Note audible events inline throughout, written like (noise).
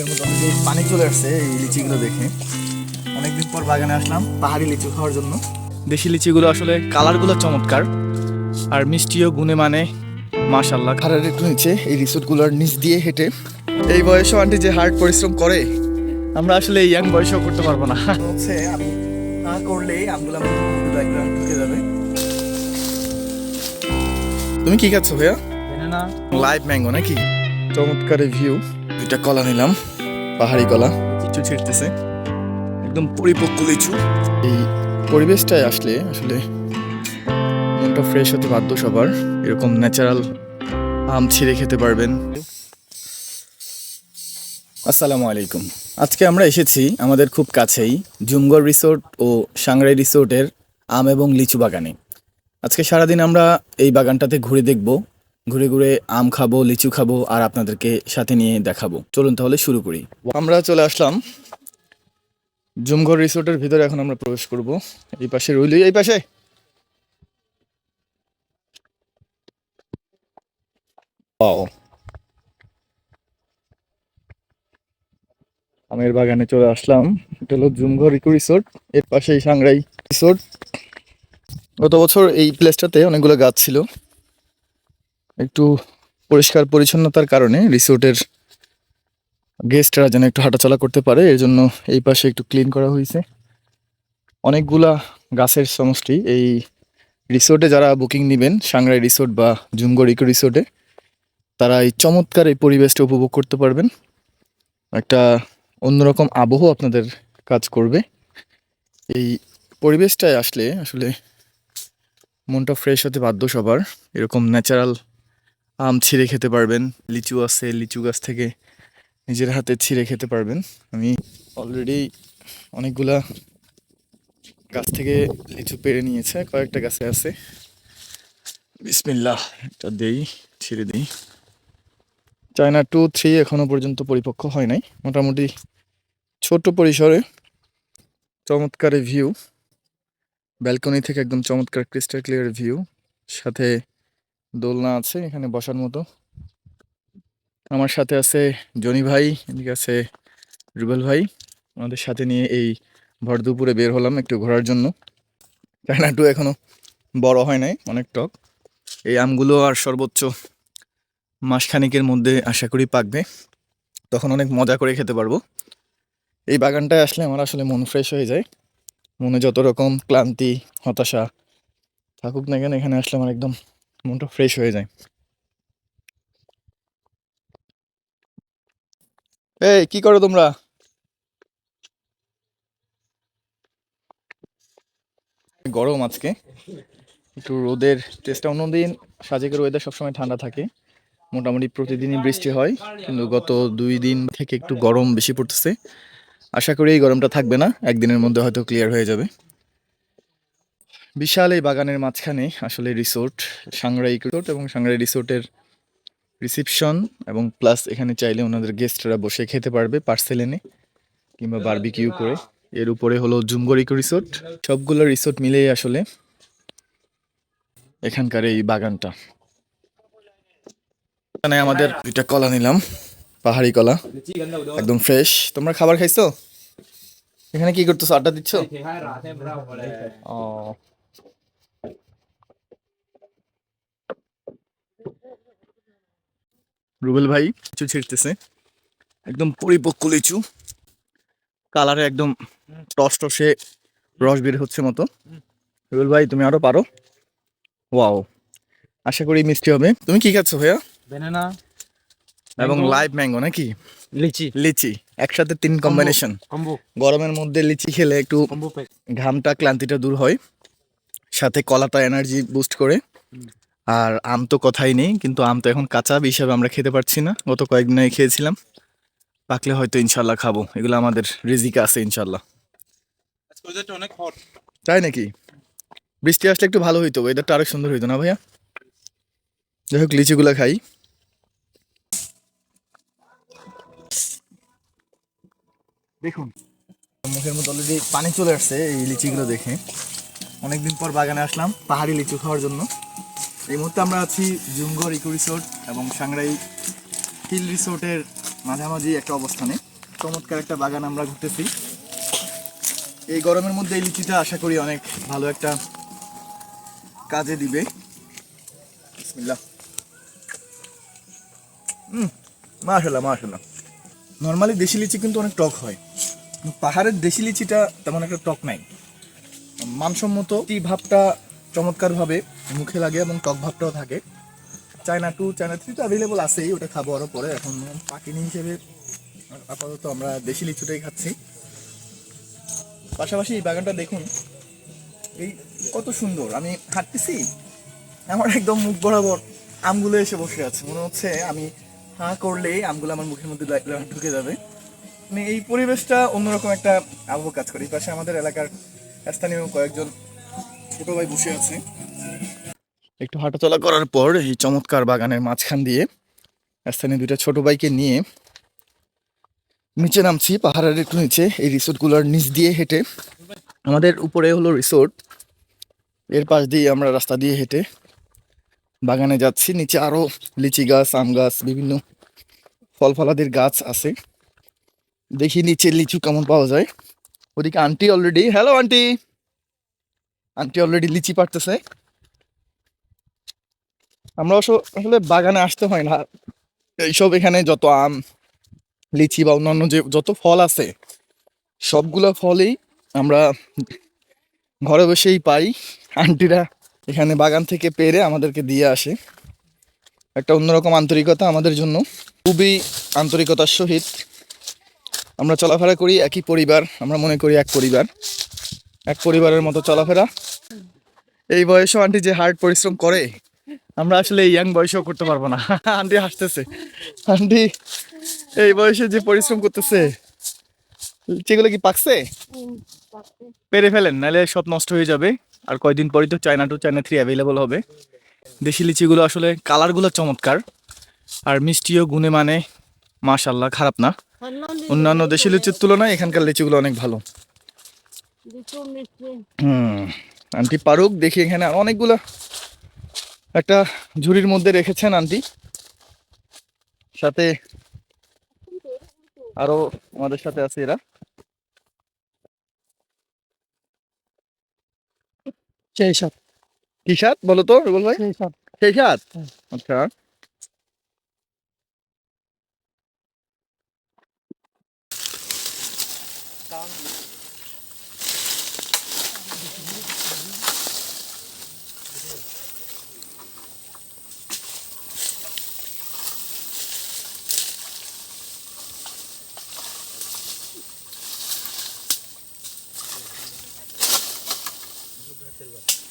মধ্যে অলরেডি পানি চলে আসছে এই লিচিগুলো দেখে। অনেকদিন পর বাগানে আসলাম পাহাড়ি লিচু খাওয়ার জন্য। দেশি লিচিগুলো আসলে কালারগুলো চমৎকার আর মিষ্টিও গুণে মানে মাশাল্লাহ খারার একটু নিচে এই রিসোর্টগুলোর নিচ দিয়ে হেঁটে। এই বয়সে আন্টি যে হার্ড পরিশ্রম করে আমরা আসলে এই ইয়াং বয়সেও করতে পারব না। (laughs) হচ্ছে না আমগুলো মুখে একদম ঢুকে যাবে। তুমি কি খাচ্ছ ভাইয়া? লাইভ ম্যাঙ্গো নাকি? চমৎকার ভিউ দুইটা কলা নিলাম পাহাড়ি কলা। লিচু ছিঁড়তেছে। একদম পরিপক্ক লিচু। এই পরিবেশটায় আসলে আসলে মনটা ফ্রেশ হতে বাধ্য সবার। এরকম ন্যাচারাল আম ছিঁড়ে খেতে পারবেন। আসসালামু আলাইকুম। আজকে আমরা এসেছি আমাদের খুব কাছেই জুমগড় রিসোর্ট ও সাংরাই রিসোর্টের আম এবং লিচু বাগানে। আজকে সারাদিন আমরা এই বাগানটাতে ঘুরে দেখব ঘুরে ঘুরে আম খাব, লিচু খাব আর আপনাদেরকে সাথে নিয়ে দেখাবো। চলুন তাহলে শুরু করি। আমরা চলে আসলাম। জুমগড় রিসোর্টের ভিতরে এখন আমরা প্রবেশ করব। এই পাশে রইলি। এই পাশে. আমের বাগানে চলে আসলাম। এটা হলো জুমঘর ইকো রিসোর্ট। এর পাশেই সাংরাই রিসোর্ট। গত বছর এই প্লেসটাতে অনেকগুলো গাছ ছিল। একটু পরিষ্কার পরিচ্ছন্নতার কারণে রিসোর্টের গেস্টরা যেন একটু হাঁটাচলা করতে পারে এর জন্য এই পাশে একটু ক্লিন করা হয়েছে। অনেকগুলা গাছের সমষ্টি, এই রিসোর্টে যারা বুকিং নেবেন সাংরাই রিসোর্ট বা জুমগড় ইকো রিসোর্টে, তারা এই চমৎকার এই পরিবেশটা উপভোগ করতে পারবেন। একটা অন্যরকম আবহ আপনাদের কাজ করবে। এই পরিবেশটায় আসলে আসলে মনটা ফ্রেশ হতে বাধ্য সবার, এরকম ন্যাচারাল আম ছিঁড়ে খেতে পারবেন। লিচু আছে, লিচু গাছ থেকে নিজের হাতে ছিঁড়ে খেতে পারবেন। আমি অলরেডি অনেকগুলা গাছ থেকে লিচু পেরে নিয়েছে, কয়েকটা গাছে আছে। বিসমিল্লাহ, এটা দেই, ছিঁড়ে দিই। চায়না টু থ্রি এখনও পর্যন্ত পরিপক্ক হয় নাই। মোটামুটি ছোট পরিসরে চমৎকার ভিউ ব্যালকনি থেকে একদম চমৎকার ক্রিস্টাল ক্লিয়ার ভিউ সাথে দোলনা আছে এখানে বসার মতো। আমার সাথে আছে জনি ভাই, এদিকে আছে রুবেল ভাই। আমাদের সাথে নিয়ে এই ভর দুপুরে বের হলাম একটু ঘোরার জন্য। চায়না টু এখনও বড় হয় নাই, অনেক টক। এই আমগুলো আর সর্বোচ্চ মাসখানিকের মধ্যে আশা করি পাকবে। তখন অনেক মজা করে খেতে পারব। এই বাগানটায় আসলে আমার আসলে মন ফ্রেশ হয়ে যায়। মনে যত রকম ক্লান্তি, হতাশা থাকুক না কেন, এখানে আসলে আমার একদম মনটা ফ্রেশ হয়ে যায়। এই, কি করো তোমরা? গরম আজকে। একটু রোদের টেস্টটা অন্যদিন, সাজেকের ওয়েদার সবসময় ঠান্ডা থাকে। মোটামুটি প্রতিদিনই বৃষ্টি হয়, কিন্তু গত দুই দিন থেকে একটু গরম বেশি পড়তেছে। আশা করি এই গরমটা থাকবে না, একদিনের মধ্যে হয়তো ক্লিয়ার হয়ে যাবে। বিশাল এই বাগানের মাঝখানে আসলে রিসোর্ট সাংরাই রিসোর্ট এবং সাংরাই রিসোর্টের রিসিপশন এবং প্লাস এখানে চাইলে ওনাদের গেস্টরা বসে খেতে পারবে পার্সেল এনে কিংবা বারবিকিউ করে। এর উপরে হলো জুমগরিকো রিসোর্ট সবগুলো রিসোর্ট মিলেই আসলে এখানকার এই বাগানটা। এখানে আমাদের দুইটা কলা নিলাম পাহাড়ি কলা একদম ফ্রেশ তোমরা খাবার খাইছো? এখানে কি করতেছো? আড্ডা দিচ্ছ? ও রুবেল ভাই লিচু ছিঁড়তেছে। একদম পরিপক্ক লিচু। কালারে একদম টস টসে রস বের হচ্ছে মতো। রুবেল ভাই তুমি আরও পারো। ওয়াও। আশা করি মিষ্টি হবে। তুমি কি খাচ্ছ ভাইয়া? ব্যানানা এবং লাইভ ম্যাঙ্গো নাকি? লিচি। লিচি। একসাথে তিন কম্বিনেশন গরমের মধ্যে লিচি খেলে একটু ঘামটা ক্লান্তিটা দূর হয়। সাথে কলাটা এনার্জি বুস্ট করে। আর আম তো কথাই নেই কিন্তু আম তো এখন কাঁচা হিসাবে আমরা খেতে পারছি না। গত কয়েকদিন আগে খেয়েছিলাম। পাকলে হয়তো ইনশাল্লাহ খাব। এগুলো আমাদের রিজিকে আছে ইনশাল্লাহ অনেক হট তাই নাকি? বৃষ্টি আসলে একটু ভালো হইতো ওয়েদারটা আরও সুন্দর হইতো না ভাইয়া? যাই হোক লিচিগুলা খাই। দেখুন। মুখের মধ্যে অলরেডি পানি চলে আসছে এই লিচিগুলো দেখে। অনেকদিন পর বাগানে আসলাম পাহাড়ি লিচু খাওয়ার জন্য। এই মুহূর্তে আমরা আছি জুমগড় ইকো রিসোর্ট এবং সাংরাই হিল রিসোর্টের মাঝামাঝি একটা অবস্থানে। চমৎকার একটা বাগান আমরা ঘুরতেছি। এই গরমের মধ্যে এই লিচিটা আশা করি অনেক ভালো একটা কাজে দিবে। মাশাল্লাহ মাশাল্লাহ নর্মালি দেশি লিচি কিন্তু অনেক টক হয়। পাহাড়ের দেশি লিচিটা তেমন একটা টক নাই। মানসম্মত এই ভাবটা চমৎকারভাবে মুখে লাগে এবং টক ভাবটাও থাকে। চায়না টু চায়না থ্রি তো অ্যাভেলেবল আছেই, ওটা খাব আরও পরে। এখন পাকিনি হিসেবে আপাতত আমরা দেশি লিচুটাই খাচ্ছি। পাশাপাশি এই বাগানটা দেখুন, এই কত সুন্দর। আমি হাঁটতেছি, আমার একদম মুখ বরাবর আমগুলো এসে বসে আছে। মনে হচ্ছে আমি হাঁ করলেই আমগুলো আমার মুখের মধ্যে ঢুকে যাবে। মানে এই পরিবেশটা অন্যরকম একটা আবহ কাজ করে। এই পাশে আমাদের এলাকার স্থানীয় কয়েকজন ছোট ভাই বসে আছে। একটু হাঁটাচলা করার পর এই চমৎকার বাগানের মাঝখান দিয়ে স্থানীয় দুইটা ছোট ভাইকে নিয়ে নিচে নামছি, পাহাড়ের একটু নিচে, এই রিসোর্টগুলোর নিচ দিয়ে হেঁটে। আমাদের উপরে হলো রিসোর্ট, এর পাশ দিয়ে আমরা রাস্তা দিয়ে হেঁটে বাগানে যাচ্ছি। নিচে আরও লিচি গাছ, আম গাছ, বিভিন্ন ফল ফলাদির গাছ আছে। দেখি নিচে লিচু কেমন পাওয়া যায়। ওদিকে aunty already hello aunty aunty already লিচি পারতেছে আমরা আসলে বাগানে আসতে হয় না। এইসব এখানে যত আম, লিচি বা অন্যান্য যে যত ফল আছে, সবগুলো ফলই আমরা ঘরে বসেই পাই। আন্টিরা এখানে বাগান থেকে পেরে আমাদেরকে দিয়ে আসে। একটা অন্যরকম আন্তরিকতা আমাদের জন্য। খুবই আন্তরিকতার সহিত আমরা চলাফেরা করি, একই পরিবার, আমরা মনে করি এক পরিবার। এক পরিবারের মতো চলাফেরা। এই বয়সেও আন্টি যে হার্ড পরিশ্রম করে আমরা আসলে এই ইয়াং বয়সেও করতে পারব না। (laughs) আন্টি হাসতেছে। আন্টি এই বয়সে যে পরিশ্রম করতেছে সেগুলো কি পাকছে? পেরে ফেলেন নাহলে সব নষ্ট হয়ে যাবে। আর কয়দিন পরই তো China two China three available হবে। দেশি লিচিগুলো আসলে কালারগুলো চমৎকার। আর মিষ্টিও গুণে মানে মাশাল্লাহ খারাপ না। অন্যান্য দেশি লিচির তুলনায় এখানকার লিচিগুলো অনেক ভালো। হুম। আন্টি পারুক দেখি এখানে অনেকগুলো একটা ঝুড়ির মধ্যে রেখেছেন আন্টি। সাথে আরও আমাদের সাথে আছে এরা। সেই কি সাত? বলো তো রুবল ভাই। সেই সব সেই সাত? হ্যাঁ। আচ্ছা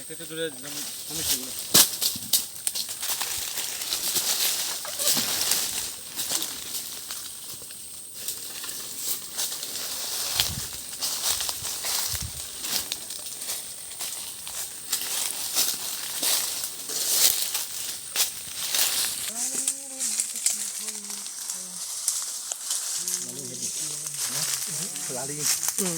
একটা একটা জোরে মিষ্টিগুলো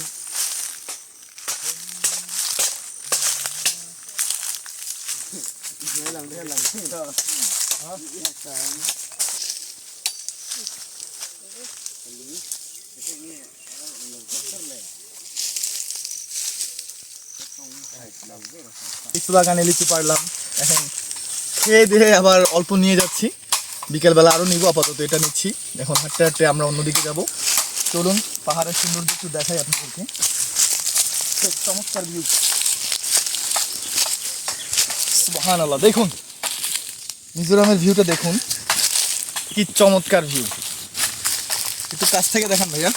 লিচু বাগানে লিচু পারলাম এখন খেয়ে দিয়ে আবার অল্প নিয়ে যাচ্ছি। বিকেলবেলা আরও নিব আপাতত, এটা নিচ্ছি। এখন হাঁটতে হাঁটতে আমরা অন্যদিকে যাব। চলুন পাহাড়ের সৌন্দর্য একটু দেখাই আপনাদেরকে। চমৎকার ভিউ সুবহান আল্লাহ দেখুন। মিজোরামের ভিউটা দেখুন। কি চমৎকার ভিউ একটু কাছ থেকে দেখান ভাইয়া।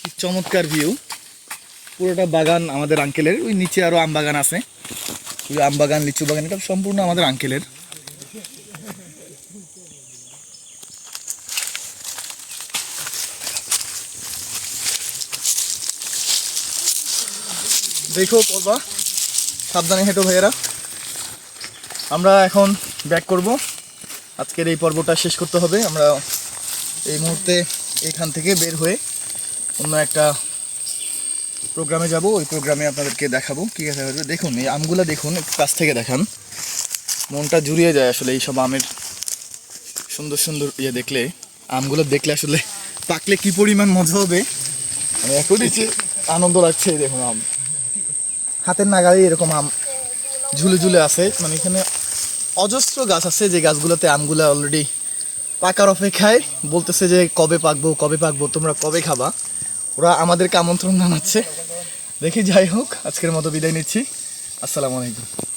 কি চমৎকার ভিউ পুরোটা বাগান আমাদের আঙ্কেলের ওই নিচে আরও আম বাগান আছে। ওই আম বাগান, লিচু বাগান, এটা সম্পূর্ণ আমাদের আঙ্কেলের দেখো পড়বা সাবধানে হেঁটো ভাইয়েরা। আমরা এখন ব্যাক করব। আজকের এই পর্বটা শেষ করতে হবে। আমরা এই মুহূর্তে এখান থেকে বের হয়ে অন্য একটা প্রোগ্রামে যাব। ওই প্রোগ্রামে আপনাদেরকে দেখাবো। কী দেখা যাবে দেখুন, এই আমগুলো দেখুন, একটু কাছ থেকে দেখান। মনটা জুড়িয়ে যায় আসলে এই সব আমের সুন্দর সুন্দর ইয়ে দেখলে। আমগুলো দেখলে আসলে পাকলে কি পরিমাণ মজা হবে? মানে এখনই যে আনন্দ লাগছে দেখুন আম। হাতের নাগালে এরকম আম ঝুলে ঝুলে আছে। মানে এখানে অজস্র গাছ আছে, যে গাছগুলোতে আমগুলো অলরেডি পাকার অপেক্ষায় বলতেছে যে, কবে পাকবো কবে পাকবো, তোমরা কবে খাবা? ওরা আমাদেরকে আমন্ত্রণ জানাচ্ছে। দেখি, যাই হোক, আজকের মতো বিদায় নিচ্ছি। আসসালামু আলাইকুম।